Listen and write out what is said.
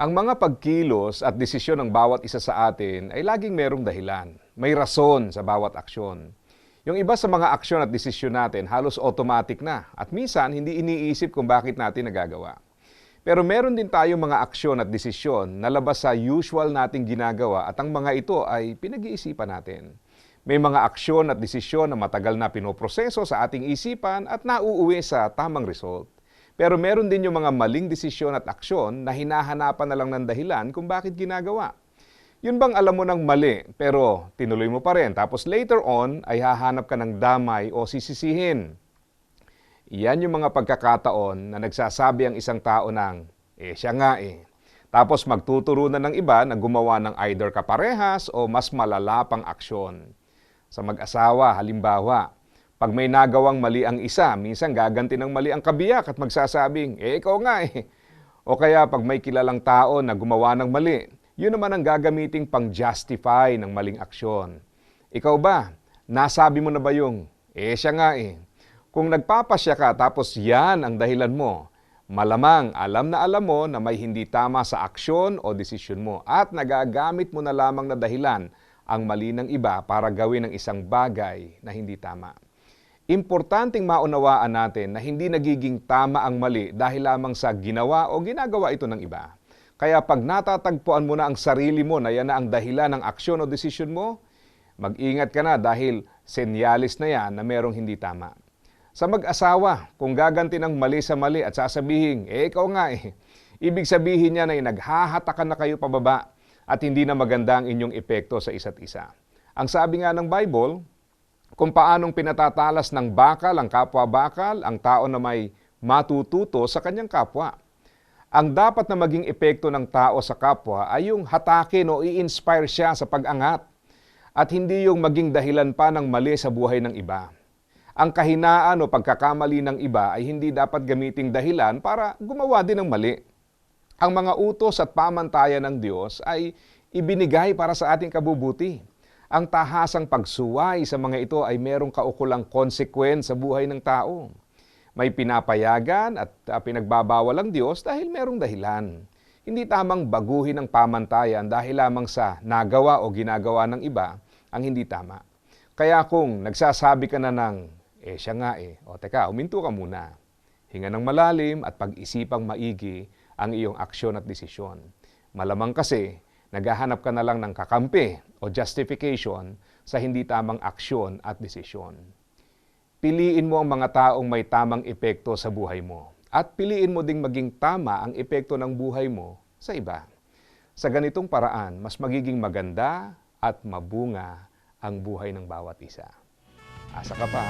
Ang mga pagkilos at desisyon ng bawat isa sa atin ay laging merong dahilan. May rason sa bawat aksyon. Yung iba sa mga aksyon at desisyon natin halos automatic na at minsan hindi iniisip kung bakit natin nagagawa. Pero meron din tayong mga aksyon at desisyon na labas sa usual nating ginagawa at ang mga ito ay pinag-iisipan natin. May mga aksyon at desisyon na matagal na pinoproseso sa ating isipan at nauuwi sa tamang result. Pero meron din yung mga maling desisyon at aksyon na hinahanapan na lang ng dahilan kung bakit ginagawa. Yun bang alam mo ng mali pero tinuloy mo pa rin tapos later on ay hahanap ka ng damay o sisisihin. Yan yung mga pagkakataon na nagsasabi ang isang tao ng, eh siya nga eh. Tapos magtuturo na ng iba na gumawa ng either kaparehas o mas malala pang aksyon. Sa mag-asawa, halimbawa, pag may nagawang mali ang isa, minsan gaganti ng mali ang kabiyak at magsasabing, eh ikaw nga eh. O kaya pag may kilalang tao na gumawa ng mali, yun naman ang gagamiting pang-justify ng maling aksyon. Ikaw ba, nasabi mo na ba yung, eh siya nga eh. Kung nagpapasya ka tapos yan ang dahilan mo, malamang alam na alam mo na may hindi tama sa aksyon o desisyon mo at nagagamit mo na lamang na dahilan ang mali ng iba para gawin ang isang bagay na hindi tama. Importanteng maunawaan natin na hindi nagiging tama ang mali dahil lamang sa ginawa o ginagawa ito ng iba. Kaya pag natatagpuan mo na ang sarili mo na yan na ang dahilan ng aksyon o desisyon mo, mag-ingat ka na dahil senyalis na yan na merong hindi tama. Sa mag-asawa, kung gaganti ng mali sa mali at sasabihin, eh ikaw nga eh, ibig sabihin niya na naghahatakan na kayo pababa at hindi na maganda ang inyong epekto sa isa't isa. Ang sabi nga ng Bible, kung paanong pinatatalas ng bakal ang kapwa bakal, ang tao na may matututo sa kanyang kapwa. Ang dapat na maging epekto ng tao sa kapwa ay yung hatakin o i-inspire siya sa pag-angat at hindi yung maging dahilan pa ng mali sa buhay ng iba. Ang kahinaan o pagkakamali ng iba ay hindi dapat gamiting dahilan para gumawa din ng mali. Ang mga utos at pamantayan ng Diyos ay ibinigay para sa ating kabubuti. Ang tahasang pagsuway sa mga ito ay merong kaukulang konsekwens sa buhay ng tao. May pinapayagan at uh, pinagbabawal ang Diyos dahil merong dahilan. Hindi tamang baguhin ang pamantayan dahil lamang sa nagawa o ginagawa ng iba ang hindi tama. Kaya kung nagsasabi ka na ng, eh siya nga eh, o teka, uminto ka muna. Hinga ng malalim at pag-isipang maigi ang iyong aksyon at desisyon. Malamang kasi, naghahanap ka na lang ng kakampi o justification sa hindi tamang aksyon at desisyon. Piliin mo ang mga taong may tamang epekto sa buhay mo at piliin mo ding maging tama ang epekto ng buhay mo sa iba. Sa ganitong paraan, mas magiging maganda at mabunga ang buhay ng bawat isa. Asa ka pa?